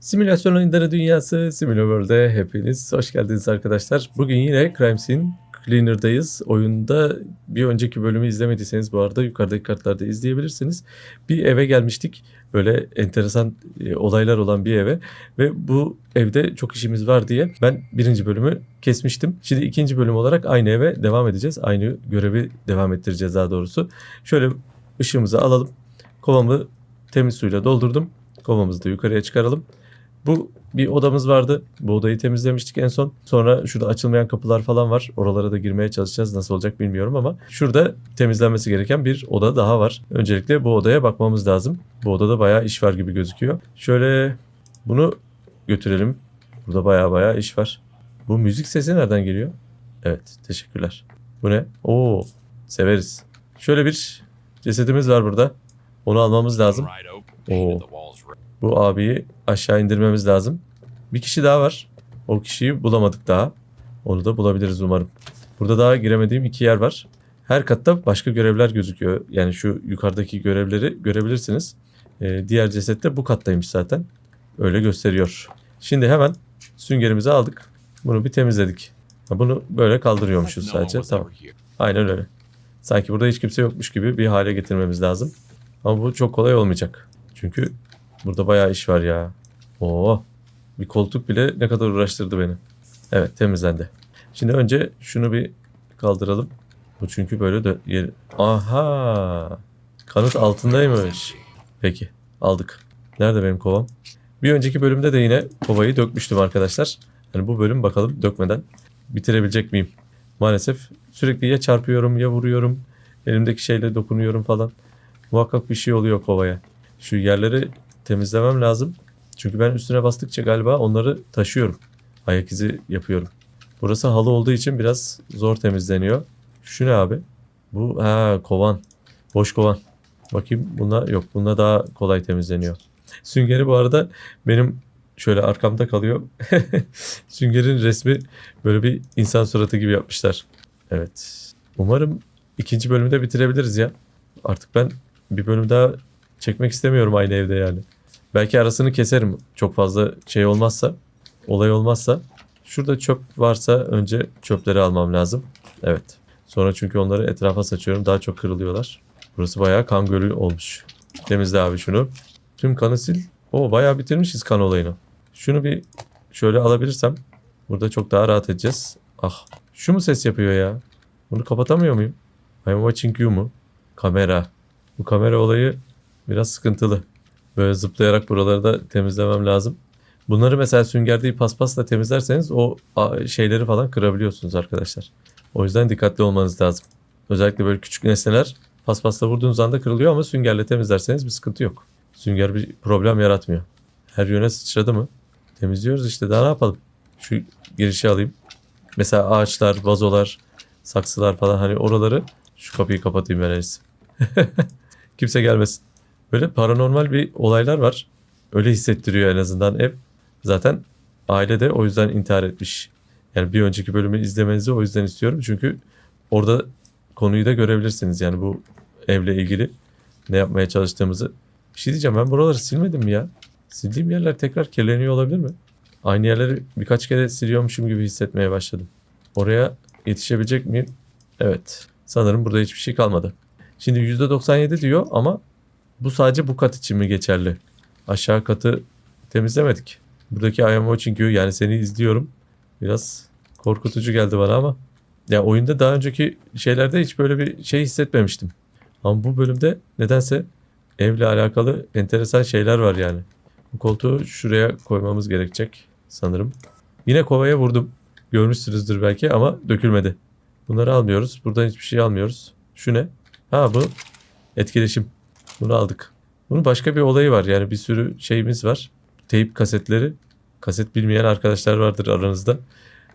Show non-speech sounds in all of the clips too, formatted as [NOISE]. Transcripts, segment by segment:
Simülasyon oyunları dünyası Simüloworld'e hepiniz hoş geldiniz arkadaşlar. Bugün yine Crime Scene Cleaner'dayız. Oyunda bir önceki bölümü izlemediyseniz bu arada yukarıdaki kartlarda izleyebilirsiniz. Bir eve gelmiştik. Böyle enteresan e, olaylar olan bir eve ve bu evde çok işimiz var diye ben birinci bölümü kesmiştim. Şimdi ikinci bölüm olarak aynı eve devam edeceğiz. Aynı görevi devam ettireceğiz daha doğrusu. Şöyle ışığımızı alalım. Kovamı temiz suyla doldurdum. Kovamızı da yukarıya çıkaralım. Bu bir odamız vardı. Bu odayı temizlemiştik en son. Sonra şurada açılmayan kapılar falan var. Oralara da girmeye çalışacağız. Nasıl olacak bilmiyorum ama şurada temizlenmesi gereken bir oda daha var. Öncelikle bu odaya bakmamız lazım. Bu odada bayağı iş var gibi gözüküyor. Şöyle bunu götürelim. Burada bayağı bayağı iş var. Bu müzik sesi nereden geliyor? Evet, teşekkürler. Bu ne? Oo, severiz. Şöyle bir cesedimiz var burada. Onu almamız lazım. Oo. Bu abiyi aşağı indirmemiz lazım. Bir kişi daha var. O kişiyi bulamadık daha. Onu da bulabiliriz umarım. Burada daha giremediğim iki yer var. Her katta başka görevler gözüküyor. Yani şu yukarıdaki görevleri görebilirsiniz. Ee, diğer ceset de bu kattaymış zaten. Öyle gösteriyor. Şimdi hemen süngerimizi aldık. Bunu bir temizledik. Bunu böyle kaldırıyormuşuz sadece. Tamam. Aynen öyle. Sanki burada hiç kimse yokmuş gibi bir hale getirmemiz lazım. Ama bu çok kolay olmayacak. Çünkü burada bayağı iş var ya. Oo. Bir koltuk bile ne kadar uğraştırdı beni. Evet temizlendi. Şimdi önce şunu bir kaldıralım. Bu çünkü böyle de yer... Aha. Kanıt altındaymış. Peki aldık. Nerede benim kovam? Bir önceki bölümde de yine kovayı dökmüştüm arkadaşlar. Yani bu bölüm bakalım dökmeden bitirebilecek miyim? Maalesef sürekli ya çarpıyorum ya vuruyorum. Elimdeki şeyle dokunuyorum falan. Muhakkak bir şey oluyor kovaya. Şu yerleri temizlemem lazım. Çünkü ben üstüne bastıkça galiba onları taşıyorum. Ayak izi yapıyorum. Burası halı olduğu için biraz zor temizleniyor. Şu ne abi? Bu ha kovan. Boş kovan. Bakayım bunda yok. Bunda daha kolay temizleniyor. Süngeri bu arada benim şöyle arkamda kalıyor. [LAUGHS] Süngerin resmi böyle bir insan suratı gibi yapmışlar. Evet. Umarım ikinci bölümü de bitirebiliriz ya. Artık ben bir bölüm daha çekmek istemiyorum aynı evde yani. Belki arasını keserim. Çok fazla şey olmazsa, olay olmazsa. Şurada çöp varsa önce çöpleri almam lazım. Evet. Sonra çünkü onları etrafa saçıyorum. Daha çok kırılıyorlar. Burası bayağı kan gölü olmuş. Temizle abi şunu. Tüm kanı sil. Oo bayağı bitirmişiz kan olayını. Şunu bir şöyle alabilirsem burada çok daha rahat edeceğiz. Ah şu mu ses yapıyor ya? Bunu kapatamıyor muyum? I'm watching you mu? Kamera. Bu kamera olayı biraz sıkıntılı. Böyle zıplayarak buraları da temizlemem lazım. Bunları mesela sünger değil paspasla temizlerseniz o şeyleri falan kırabiliyorsunuz arkadaşlar. O yüzden dikkatli olmanız lazım. Özellikle böyle küçük nesneler paspasla vurduğunuz anda kırılıyor ama süngerle temizlerseniz bir sıkıntı yok. Sünger bir problem yaratmıyor. Her yöne sıçradı mı? Temizliyoruz işte daha ne yapalım? Şu girişi alayım. Mesela ağaçlar, vazolar, saksılar falan hani oraları şu kapıyı kapatayım ben en. [LAUGHS] Kimse gelmesin. Böyle paranormal bir olaylar var. Öyle hissettiriyor en azından ev. Zaten aile de o yüzden intihar etmiş. Yani bir önceki bölümü izlemenizi o yüzden istiyorum. Çünkü orada konuyu da görebilirsiniz. Yani bu evle ilgili ne yapmaya çalıştığımızı. Bir şey diyeceğim ben buraları silmedim mi ya? Sildiğim yerler tekrar kirleniyor olabilir mi? Aynı yerleri birkaç kere siliyormuşum gibi hissetmeye başladım. Oraya yetişebilecek miyim? Evet. Sanırım burada hiçbir şey kalmadı. Şimdi %97 diyor ama bu sadece bu kat için mi geçerli? Aşağı katı temizlemedik. Buradaki I am watching you yani seni izliyorum. Biraz korkutucu geldi bana ama. Ya oyunda daha önceki şeylerde hiç böyle bir şey hissetmemiştim. Ama bu bölümde nedense evle alakalı enteresan şeyler var yani. Bu koltuğu şuraya koymamız gerekecek sanırım. Yine kovaya vurdum. Görmüşsünüzdür belki ama dökülmedi. Bunları almıyoruz. Buradan hiçbir şey almıyoruz. Şu ne? Ha bu etkileşim. Bunu aldık. Bunun başka bir olayı var. Yani bir sürü şeyimiz var. Teyp kasetleri. Kaset bilmeyen arkadaşlar vardır aranızda.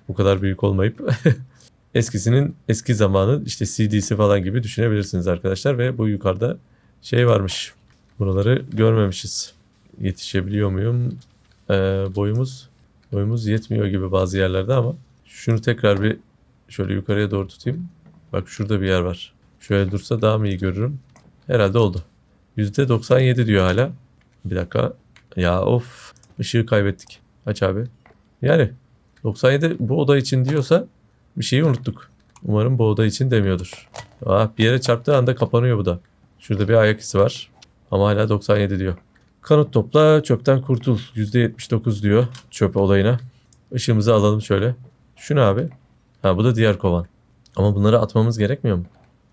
Bu kadar büyük olmayıp. [LAUGHS] Eskisinin eski zamanı işte CD'si falan gibi düşünebilirsiniz arkadaşlar. Ve bu yukarıda şey varmış. Buraları görmemişiz. Yetişebiliyor muyum? Ee, boyumuz boyumuz yetmiyor gibi bazı yerlerde ama şunu tekrar bir şöyle yukarıya doğru tutayım. Bak şurada bir yer var. Şöyle dursa daha mı iyi görürüm? Herhalde oldu. %97 diyor hala. Bir dakika. Ya of. Işığı kaybettik. Aç abi. Yani 97 bu oda için diyorsa bir şeyi unuttuk. Umarım bu oda için demiyordur. Ah, bir yere çarptığı anda kapanıyor bu da. Şurada bir ayak izi var. Ama hala 97 diyor. Kanıt topla, çöpten kurtul. %79 diyor çöp olayına. Işığımızı alalım şöyle. Şu ne abi? Ha bu da diğer kovan. Ama bunları atmamız gerekmiyor mu?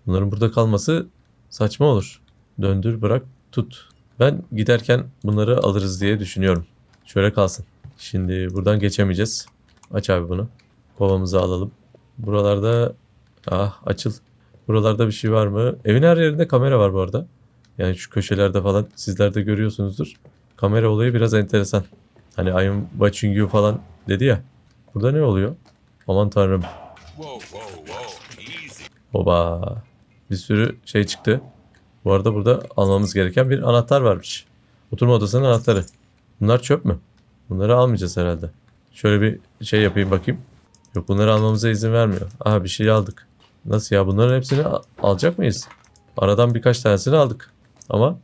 Bunların burada kalması saçma olur. Döndür, bırak, tut. Ben giderken bunları alırız diye düşünüyorum. Şöyle kalsın. Şimdi buradan geçemeyeceğiz. Aç abi bunu. Kovamızı alalım. Buralarda ah açıl. Buralarda bir şey var mı? Evin her yerinde kamera var bu arada. Yani şu köşelerde falan sizler de görüyorsunuzdur. Kamera olayı biraz enteresan. Hani I am watching you falan dedi ya. Burada ne oluyor? Aman tanrım. Oba. Bir sürü şey çıktı. Bu arada burada almamız gereken bir anahtar varmış. Oturma odasının anahtarı. Bunlar çöp mü? Bunları almayacağız herhalde. Şöyle bir şey yapayım bakayım. Yok bunları almamıza izin vermiyor. Aha bir şey aldık. Nasıl ya bunların hepsini alacak mıyız? Aradan birkaç tanesini aldık. Ama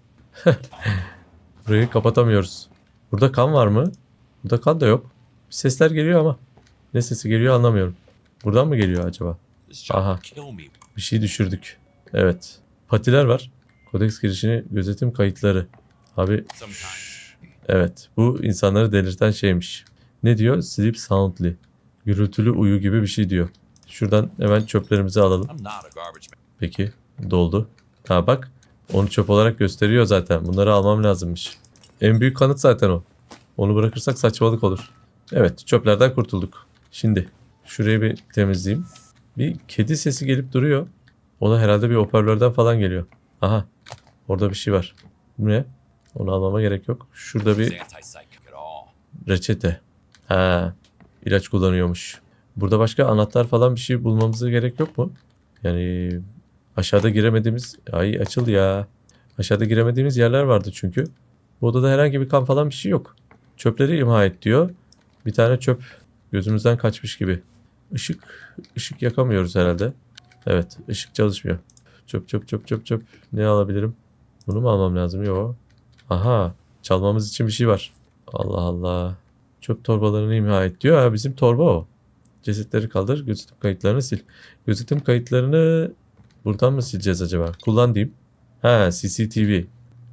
[LAUGHS] burayı kapatamıyoruz. Burada kan var mı? Burada kan da yok. Bir sesler geliyor ama. Ne sesi geliyor anlamıyorum. Buradan mı geliyor acaba? Aha. Bir şey düşürdük. Evet. Patiler var. Kodeks girişini gözetim kayıtları. Abi evet bu insanları delirten şeymiş. Ne diyor? Sleep soundly. Gürültülü uyu gibi bir şey diyor. Şuradan hemen çöplerimizi alalım. Peki doldu. Ha bak onu çöp olarak gösteriyor zaten. Bunları almam lazımmış. En büyük kanıt zaten o. Onu bırakırsak saçmalık olur. Evet çöplerden kurtulduk. Şimdi şurayı bir temizleyeyim. Bir kedi sesi gelip duruyor. O da herhalde bir hoparlörden falan geliyor. Aha orada bir şey var. Bu ne? Onu almama gerek yok. Şurada bir reçete. Ha ilaç kullanıyormuş. Burada başka anahtar falan bir şey bulmamıza gerek yok mu? Yani aşağıda giremediğimiz... Ay açıl ya. Aşağıda giremediğimiz yerler vardı çünkü. Bu odada herhangi bir kan falan bir şey yok. Çöpleri imha et diyor. Bir tane çöp gözümüzden kaçmış gibi. Işık, ışık yakamıyoruz herhalde. Evet, ışık çalışmıyor. Çöp çöp çöp çöp çöp. Ne alabilirim? Bunu mu almam lazım? Yok. Aha, çalmamız için bir şey var. Allah Allah. Çöp torbalarını imha et diyor. Ha, bizim torba o. Cesetleri kaldır, gözetim kayıtlarını sil. Gözetim kayıtlarını buradan mı sileceğiz acaba? Kullan diyeyim. Ha, CCTV.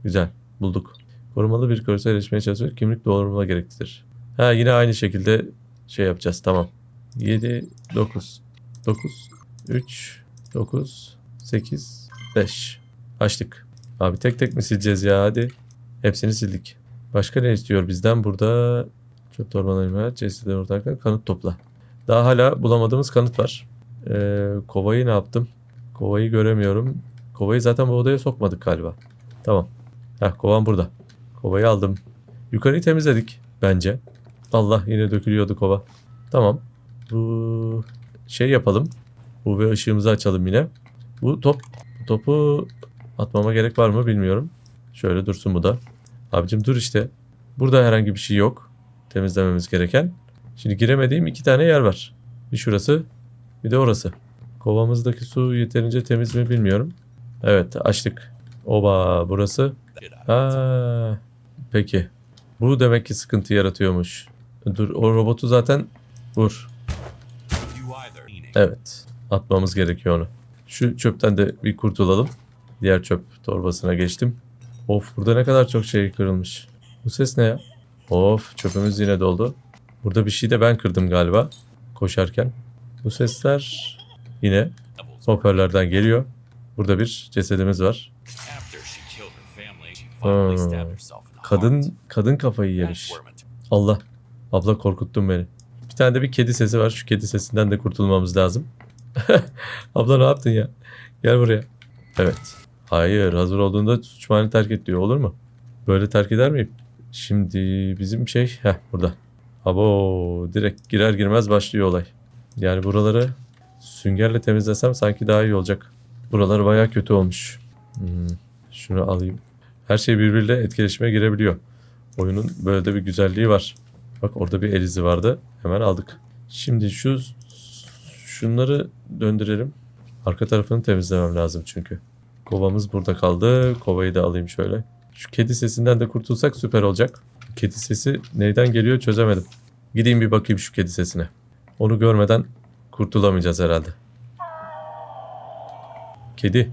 Güzel, bulduk. Korumalı bir görsel erişmeye çalışıyor. Kimlik doğrulama gereklidir. Ha, yine aynı şekilde şey yapacağız. Tamam. 7, 9, 9, 3, 9, 8, 5. Açtık. Abi tek tek mi sileceğiz ya hadi. Hepsini sildik. Başka ne istiyor bizden? Burada çöp torbalarını ver. Cesetleri ortadan kanıt topla. Daha hala bulamadığımız kanıt var. Ee, kovayı ne yaptım? Kovayı göremiyorum. Kovayı zaten bu odaya sokmadık galiba. Tamam. Heh, kovan burada. Kovayı aldım. Yukarıyı temizledik bence. Allah yine dökülüyordu kova. Tamam. Bu şey yapalım. Bu ve ışığımızı açalım yine. Bu top topu atmama gerek var mı bilmiyorum. Şöyle dursun bu da. Abicim dur işte. Burada herhangi bir şey yok. Temizlememiz gereken. Şimdi giremediğim iki tane yer var. Bir şurası bir de orası. Kovamızdaki su yeterince temiz mi bilmiyorum. Evet açtık. Oba burası. Ha, peki. Bu demek ki sıkıntı yaratıyormuş. Dur o robotu zaten vur. Evet. Atmamız gerekiyor onu. Şu çöpten de bir kurtulalım. Diğer çöp torbasına geçtim. Of burada ne kadar çok şey kırılmış. Bu ses ne ya? Of çöpümüz yine doldu. Burada bir şey de ben kırdım galiba. Koşarken. Bu sesler yine hoparlörlerden geliyor. Burada bir cesedimiz var. Hmm. Kadın kadın kafayı yemiş. Allah. Abla korkuttun beni. Bir tane de bir kedi sesi var. Şu kedi sesinden de kurtulmamız lazım. [LAUGHS] Abla ne yaptın ya? Gel buraya. Evet. Hayır. Hazır olduğunda suç mahalli terk et diyor. Olur mu? Böyle terk eder miyim? Şimdi bizim şey... Heh burada. Abo direkt girer girmez başlıyor olay. Yani buraları süngerle temizlesem sanki daha iyi olacak. Buralar baya kötü olmuş. Hmm, şunu alayım. Her şey birbiriyle etkileşime girebiliyor. Oyunun böyle de bir güzelliği var. Bak orada bir el izi vardı. Hemen aldık. Şimdi şu şunları döndürelim. Arka tarafını temizlemem lazım çünkü. Kovamız burada kaldı. Kovayı da alayım şöyle. Şu kedi sesinden de kurtulsak süper olacak. kedi sesi neyden geliyor çözemedim. Gideyim bir bakayım şu kedi sesine. Onu görmeden kurtulamayacağız herhalde. Kedi.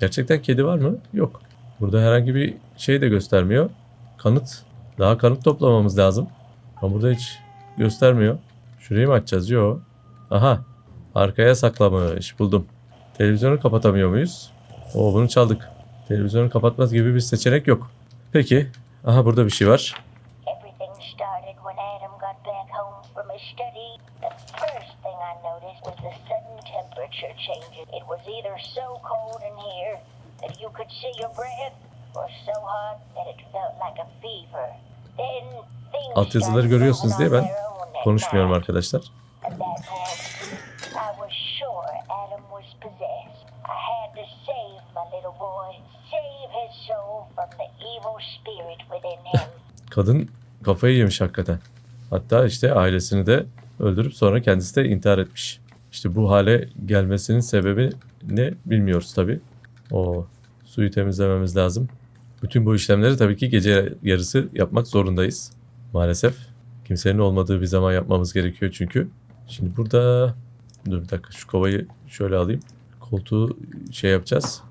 Gerçekten kedi var mı? Yok. Burada herhangi bir şey de göstermiyor. Kanıt. Daha kanıt toplamamız lazım. Ama burada hiç göstermiyor. Şurayı mı açacağız? Yok. Aha. Arkaya saklamış. Buldum. Televizyonu kapatamıyor muyuz? Oo bunu çaldık. Televizyonu kapatmaz gibi bir seçenek yok. Peki. Aha burada bir şey var. Everything started when Adam got back [LAUGHS] Kadın kafayı yemiş hakikaten. Hatta işte ailesini de öldürüp sonra kendisi de intihar etmiş. İşte bu hale gelmesinin sebebi ne bilmiyoruz tabi. O suyu temizlememiz lazım. Bütün bu işlemleri tabii ki gece yarısı yapmak zorundayız. Maalesef. Kimsenin olmadığı bir zaman yapmamız gerekiyor çünkü. Şimdi burada... Dur bir dakika şu kovayı şöyle alayım. Koltuğu şey yapacağız.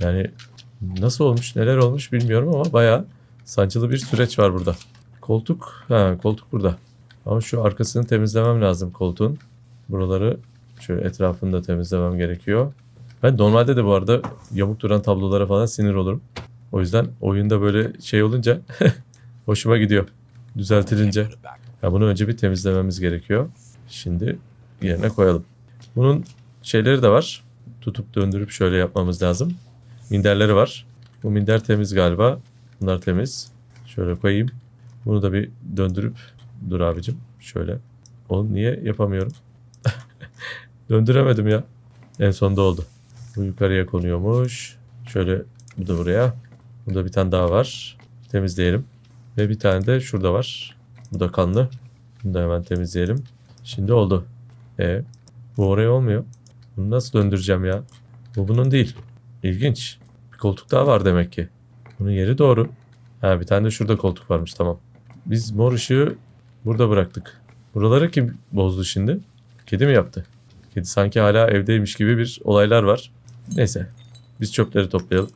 Yani nasıl olmuş, neler olmuş bilmiyorum ama bayağı sancılı bir süreç var burada. Koltuk, ha koltuk burada. Ama şu arkasını temizlemem lazım koltuğun. Buraları şöyle etrafını da temizlemem gerekiyor. Ben normalde de bu arada yamuk duran tablolara falan sinir olurum. O yüzden oyunda böyle şey olunca [LAUGHS] hoşuma gidiyor. Düzeltilince. Ya bunu önce bir temizlememiz gerekiyor. Şimdi yerine koyalım. Bunun şeyleri de var. Tutup döndürüp şöyle yapmamız lazım. Minderleri var. Bu minder temiz galiba. Bunlar temiz. Şöyle koyayım. Bunu da bir döndürüp dur abicim. Şöyle. Onu niye yapamıyorum? [LAUGHS] Döndüremedim ya. En sonda oldu. Bu yukarıya konuyormuş. Şöyle bu da buraya. Burada bir tane daha var. Temizleyelim. Ve bir tane de şurada var. Bu da kanlı. Bunu da hemen temizleyelim. Şimdi oldu. E bu oraya olmuyor. Bunu nasıl döndüreceğim ya? Bu bunun değil. İlginç. Bir koltuk daha var demek ki. Bunun yeri doğru. Ha bir tane de şurada koltuk varmış tamam. Biz mor ışığı burada bıraktık. Buraları kim bozdu şimdi? Kedi mi yaptı? Kedi sanki hala evdeymiş gibi bir olaylar var. Neyse. Biz çöpleri toplayalım.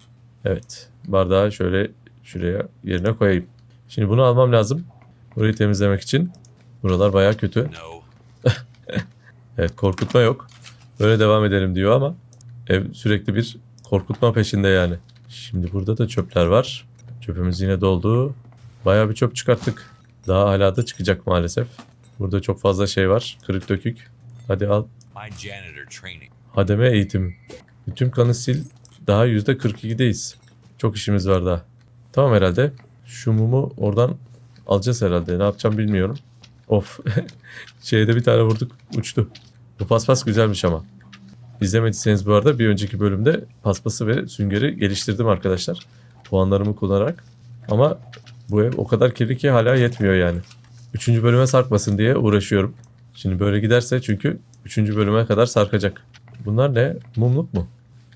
Evet. Bardağı şöyle şuraya yerine koyayım. Şimdi bunu almam lazım. Burayı temizlemek için. Buralar baya kötü. No. [LAUGHS] Evet korkutma yok. Böyle devam edelim diyor ama ev sürekli bir korkutma peşinde yani. Şimdi burada da çöpler var. Çöpümüz yine doldu. Bayağı bir çöp çıkarttık. Daha hala da çıkacak maalesef. Burada çok fazla şey var. Kırık dökük. Hadi al. Hademe eğitim. Bütün kanı sil. Daha %42'deyiz. Çok işimiz var daha. Tamam herhalde. Şu mumu oradan alacağız herhalde. Ne yapacağım bilmiyorum. Of. [LAUGHS] Şeyde bir tane vurduk. Uçtu. Bu paspas güzelmiş ama. İzlemediyseniz bu arada bir önceki bölümde paspası ve süngeri geliştirdim arkadaşlar. Puanlarımı kullanarak. Ama bu ev o kadar kirli ki hala yetmiyor yani. Üçüncü bölüme sarkmasın diye uğraşıyorum. Şimdi böyle giderse çünkü üçüncü bölüme kadar sarkacak. Bunlar ne? Mumluk mu?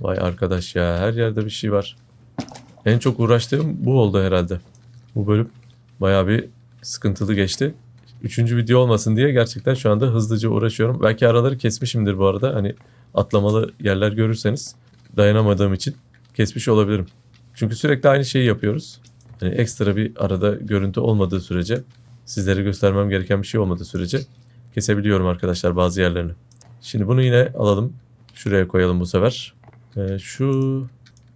Vay arkadaş ya her yerde bir şey var. En çok uğraştığım bu oldu herhalde. Bu bölüm bayağı bir sıkıntılı geçti. Üçüncü video olmasın diye gerçekten şu anda hızlıca uğraşıyorum. Belki araları kesmişimdir bu arada. Hani atlamalı yerler görürseniz dayanamadığım için kesmiş olabilirim. Çünkü sürekli aynı şeyi yapıyoruz. Hani ekstra bir arada görüntü olmadığı sürece sizlere göstermem gereken bir şey olmadığı sürece kesebiliyorum arkadaşlar bazı yerlerini. Şimdi bunu yine alalım. Şuraya koyalım bu sefer. Ee, şu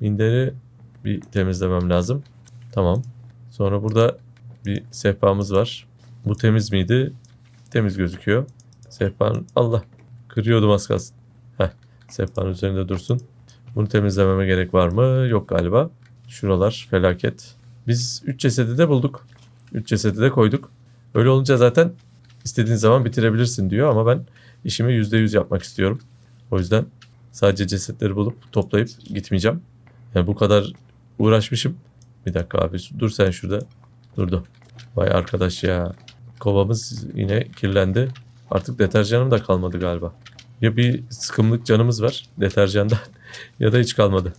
minderi bir temizlemem lazım. Tamam. Sonra burada bir sehpamız var. Bu temiz miydi? Temiz gözüküyor. Sehpanın Allah kırıyordum az kalsın. Heh, sehpanın üzerinde dursun. Bunu temizlememe gerek var mı? Yok galiba. Şuralar felaket. Biz 3 cesedi de bulduk. 3 cesedi de koyduk. Öyle olunca zaten istediğin zaman bitirebilirsin diyor ama ben işimi %100 yapmak istiyorum. O yüzden sadece cesetleri bulup toplayıp gitmeyeceğim. Yani bu kadar uğraşmışım. Bir dakika abi dur sen şurada. Durdu. Vay arkadaş ya. Kovamız yine kirlendi. Artık deterjanım da kalmadı galiba. Ya bir sıkımlık canımız var deterjanda [LAUGHS] ya da hiç kalmadı.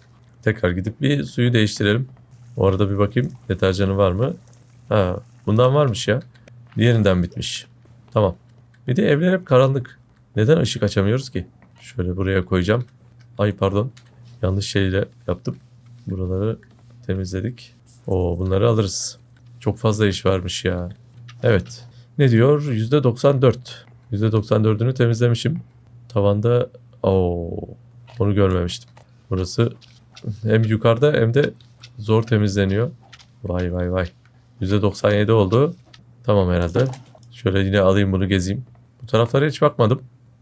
Tekrar gidip bir suyu değiştirelim. O arada bir bakayım deterjanı var mı? Ha, bundan varmış ya. Diğerinden bitmiş. Tamam. Bir de evler hep karanlık. Neden ışık açamıyoruz ki? Şöyle buraya koyacağım. Ay pardon. Yanlış şeyle yaptım. Buraları temizledik. Oo bunları alırız. Çok fazla iş varmış ya. Evet. Ne diyor? %94. %94'ünü temizlemişim. Tavanda Oo, onu görmemiştim. Burası hem yukarıda hem de zor temizleniyor. Vay vay vay. %97 oldu. Tamam herhalde. Şöyle yine alayım bunu gezeyim. Bu taraflara hiç bakmadım.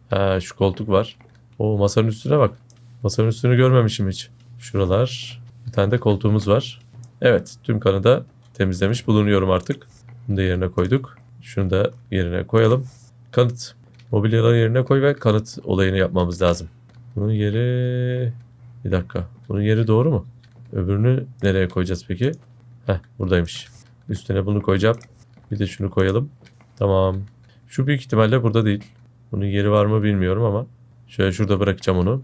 Ha, şu koltuk var. O masanın üstüne bak. Masanın üstünü görmemişim hiç. Şuralar. Bir tane de koltuğumuz var. Evet tüm kanı da temizlemiş bulunuyorum artık. Bunu da yerine koyduk. Şunu da yerine koyalım. Kanıt. Mobilyaları yerine koy ve kanıt olayını yapmamız lazım. Bunun yeri... Bir dakika. Bunun yeri doğru mu? Öbürünü nereye koyacağız peki? Heh buradaymış. Üstüne bunu koyacağım. Bir de şunu koyalım. Tamam. Şu büyük ihtimalle burada değil. Bunun yeri var mı bilmiyorum ama. Şöyle şurada bırakacağım onu.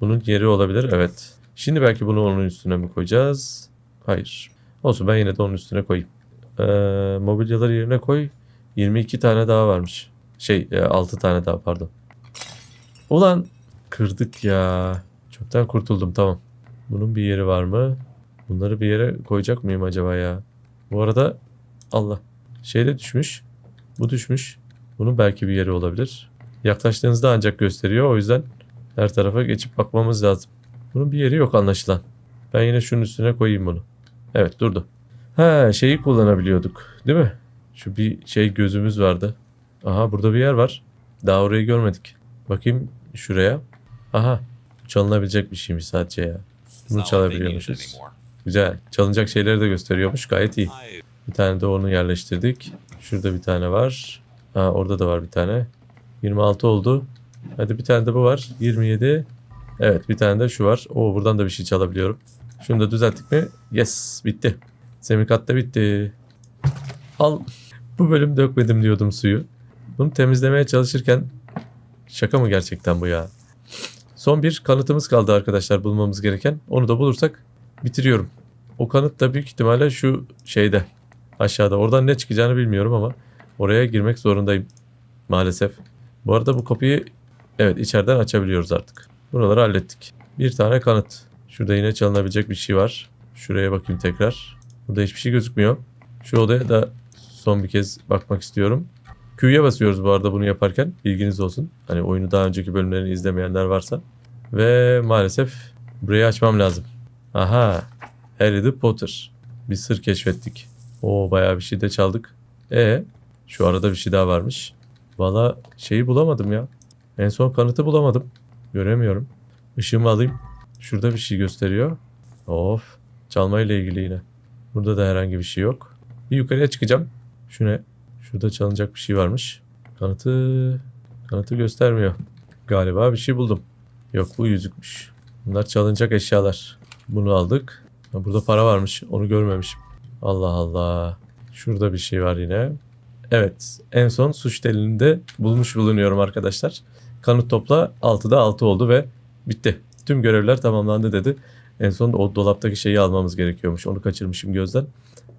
Bunun yeri olabilir. Evet. Şimdi belki bunu onun üstüne mi koyacağız? Hayır. Olsun ben yine de onun üstüne koyayım. Ee, mobilyaları yerine koy. 22 tane daha varmış. Şey e, 6 tane daha pardon. Ulan kırdık ya. Çöpten kurtuldum tamam. Bunun bir yeri var mı? Bunları bir yere koyacak mıyım acaba ya? Bu arada Allah. Şey de düşmüş. Bu düşmüş. Bunun belki bir yeri olabilir. Yaklaştığınızda ancak gösteriyor. O yüzden her tarafa geçip bakmamız lazım. Bunun bir yeri yok anlaşılan. Ben yine şunun üstüne koyayım bunu. Evet durdu. Ha şeyi kullanabiliyorduk. Değil mi? Şu bir şey gözümüz vardı. Aha burada bir yer var. Daha orayı görmedik. Bakayım şuraya. Aha. Çalınabilecek bir şeymiş sadece ya. Bunu çalabiliyormuşuz. Güzel. Çalınacak şeyleri de gösteriyormuş. Gayet iyi. Bir tane de onu yerleştirdik. Şurada bir tane var. Ha, orada da var bir tane. 26 oldu. Hadi bir tane de bu var. 27. Evet bir tane de şu var. Oo buradan da bir şey çalabiliyorum. Şunu da düzelttik mi? Yes bitti. Semikat da bitti. Al. Bu bölüm dökmedim diyordum suyu. Bunu temizlemeye çalışırken şaka mı gerçekten bu ya? Son bir kanıtımız kaldı arkadaşlar bulmamız gereken. Onu da bulursak bitiriyorum. O kanıt da büyük ihtimalle şu şeyde aşağıda. Oradan ne çıkacağını bilmiyorum ama oraya girmek zorundayım maalesef. Bu arada bu kapıyı evet içeriden açabiliyoruz artık. Buraları hallettik. Bir tane kanıt. Şurada yine çalınabilecek bir şey var. Şuraya bakayım tekrar. Burada hiçbir şey gözükmüyor. Şu odaya da son bir kez bakmak istiyorum. Q'ya basıyoruz bu arada bunu yaparken. Bilginiz olsun. Hani oyunu daha önceki bölümlerini izlemeyenler varsa. Ve maalesef burayı açmam lazım. Aha. Harry the Potter. Bir sır keşfettik. Oo bayağı bir şey de çaldık. E şu arada bir şey daha varmış. Valla şeyi bulamadım ya. En son kanıtı bulamadım. Göremiyorum. Işığımı alayım. Şurada bir şey gösteriyor. Of. Çalmayla ilgili yine. Burada da herhangi bir şey yok. Bir yukarıya çıkacağım. Şu? Şurada çalınacak bir şey varmış. Kanıtı... Kanıtı göstermiyor. Galiba bir şey buldum. Yok bu yüzükmüş. Bunlar çalınacak eşyalar. Bunu aldık. Burada para varmış. Onu görmemişim. Allah Allah. Şurada bir şey var yine. Evet. En son suç delilini de bulmuş bulunuyorum arkadaşlar. Kanıt topla 6'da 6 oldu ve bitti. Tüm görevler tamamlandı dedi. En son o dolaptaki şeyi almamız gerekiyormuş. Onu kaçırmışım gözden.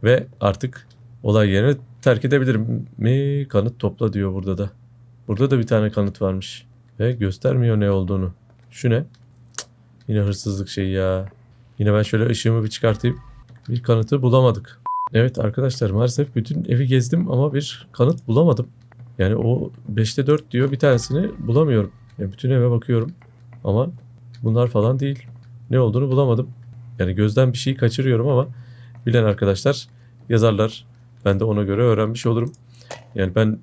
Ve artık olay yerini terk edebilirim mi? Kanıt topla diyor burada da. Burada da bir tane kanıt varmış. Ve göstermiyor ne olduğunu. Şu ne? Cık, Yine hırsızlık şeyi ya. Yine ben şöyle ışığımı bir çıkartayım. Bir kanıtı bulamadık. Evet arkadaşlar maalesef bütün evi gezdim ama bir kanıt bulamadım. Yani o 5'te 4 diyor bir tanesini bulamıyorum. Yani bütün eve bakıyorum ama bunlar falan değil. Ne olduğunu bulamadım. Yani gözden bir şeyi kaçırıyorum ama bilen arkadaşlar yazarlar. Ben de ona göre öğrenmiş olurum. Yani ben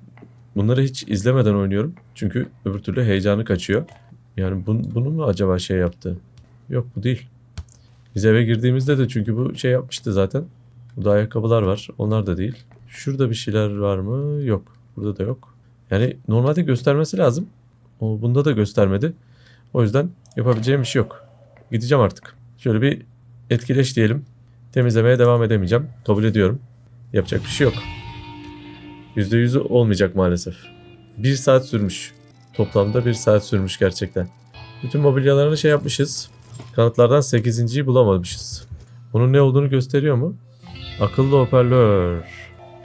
bunları hiç izlemeden oynuyorum. Çünkü öbür türlü heyecanı kaçıyor. Yani bun, bunu mu acaba şey yaptı? Yok bu değil. Biz eve girdiğimizde de çünkü bu şey yapmıştı zaten. Burada ayakkabılar var. Onlar da değil. Şurada bir şeyler var mı? Yok. Burada da yok. Yani normalde göstermesi lazım. O bunda da göstermedi. O yüzden yapabileceğim bir şey yok. Gideceğim artık. Şöyle bir etkileş diyelim. Temizlemeye devam edemeyeceğim. Kabul ediyorum. Yapacak bir şey yok. %100'ü olmayacak maalesef. Bir saat sürmüş. Toplamda bir saat sürmüş gerçekten. Bütün mobilyalarını şey yapmışız. Kanıtlardan 8.yi bulamamışız. Bunun ne olduğunu gösteriyor mu? Akıllı hoparlör.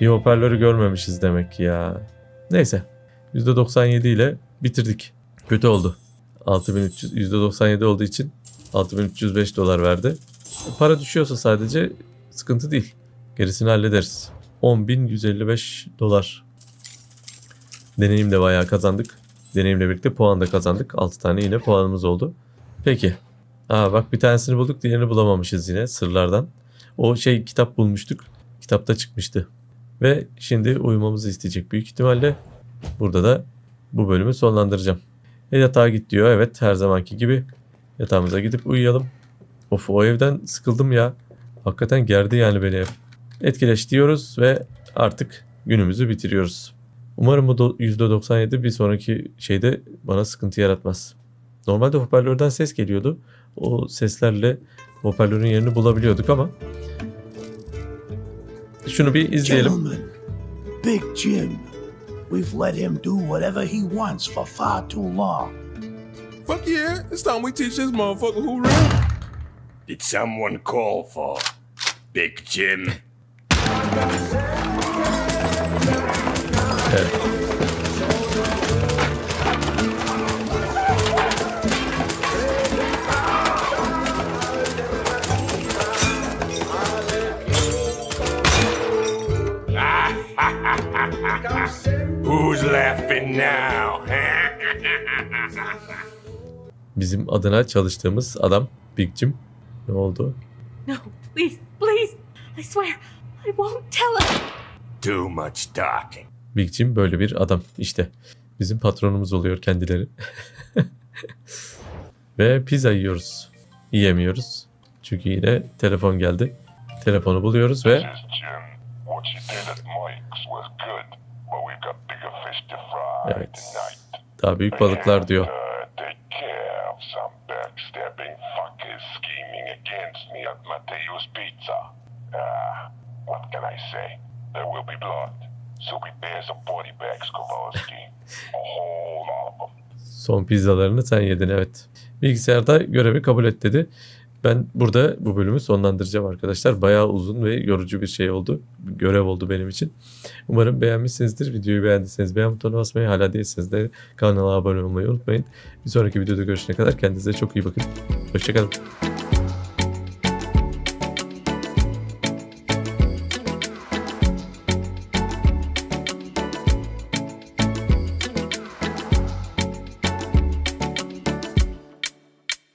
Bir hoparlörü görmemişiz demek ki ya. Neyse. %97 ile bitirdik. Kötü oldu. 6300 %97 olduğu için 6305 dolar verdi. Para düşüyorsa sadece sıkıntı değil. Gerisini hallederiz. 10.155 dolar. Deneyim de bayağı kazandık. Deneyimle birlikte puan da kazandık. 6 tane yine puanımız oldu. Peki. Aa bak bir tanesini bulduk diğerini bulamamışız yine sırlardan. O şey kitap bulmuştuk. Kitapta çıkmıştı. Ve şimdi uyumamızı isteyecek büyük ihtimalle. Burada da bu bölümü sonlandıracağım. E yatağa git diyor. Evet her zamanki gibi yatağımıza gidip uyuyalım. Of o evden sıkıldım ya. Hakikaten gerdi yani beni ev. Etkileş diyoruz ve artık günümüzü bitiriyoruz. Umarım bu do- %97 bir sonraki şeyde bana sıkıntı yaratmaz. Normalde hoparlörden ses geliyordu. O seslerle hoparlörün yerini bulabiliyorduk ama şunu bir izleyelim. Gentlemen, Big Jim. We've let him do whatever he wants for far too long. Fuck yeah, it's time we teach this motherfucker who real. Did someone call for Big Jim? Evet. [LAUGHS] Who's laughing now? [LAUGHS] Bizim adına çalıştığımız adam Big Jim. Ne oldu? No, please, please. I swear, I won't tell him. Too much talking. Big Jim böyle bir adam. İşte bizim patronumuz oluyor kendileri. [LAUGHS] Ve pizza yiyoruz. Yiyemiyoruz. Çünkü yine telefon geldi. Telefonu buluyoruz ve Evet. tonight. daha büyük balıklar diyor. What can I say? There will be blood. So prepare some body bags, Kowalski. A whole lot of them. Son pizzalarını sen yedin evet. Bilgisayarda görevi kabul et dedi. Ben burada bu bölümü sonlandıracağım arkadaşlar. Bayağı uzun ve yorucu bir şey oldu. Görev oldu benim için. Umarım beğenmişsinizdir. Videoyu beğendiyseniz beğen butonuna basmayı, hala değilseniz de kanala abone olmayı unutmayın. Bir sonraki videoda görüşene kadar kendinize çok iyi bakın. Hoşçakalın.